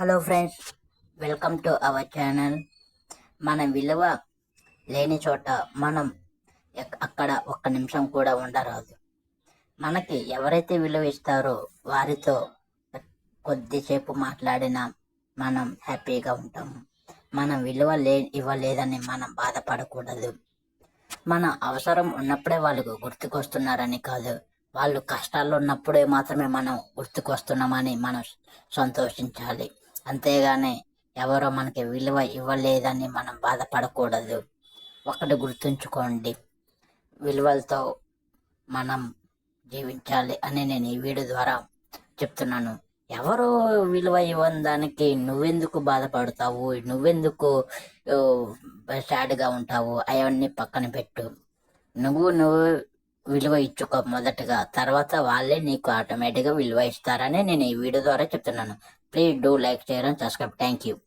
Hello friends welcome to our channel మన విలువ లేని చోట మనం ఎక్- అక్కడ ఒక్క నిమిషం కూడా ఉండరాదు. మనకి ఎవరైతే విలువ ఇస్తారో వారితో కొద్దిసేపు మాట్లాడినా మనం హ్యాపీగా ఉంటాము. మనం విలువ లే ఇవ్వలేదని మనం బాధపడకూడదు. మన అవసరం ఉన్నప్పుడే వాళ్ళకు గుర్తుకొస్తున్నారని కాదు వాళ్ళు కష్టాల్లో ఉన్నప్పుడే మాత్రమే మనం గుర్తుకొస్తున్నామని మనం సంతోషించాలి. అంతేగాని ఎవరో మనకి విలువ ఇవ్వలేదని మనం బాధపడకూడదు. ఒకటి గుర్తుంచుకోండి. విలువలతో మనం జీవించాలి అని నేను ఈ వీడియో ద్వారా చెప్తున్నాను. ఎవరు విలువ ఇవ్వని దానికి నువ్వెందుకు బాధపడతావు? నువ్వెందుకు సాడ్గా ఉంటావు? అవన్నీ పక్కన పెట్టు. నువ్వు నువ్వు విలువ ఇచ్చుకో మొదటగా. తర్వాత వాళ్ళే నీకు ఆటోమేటిక్గా విలువ ఇస్తారని నేను ఈ వీడియో ద్వారా చెప్తున్నాను. Please do like, share and subscribe. Thank you.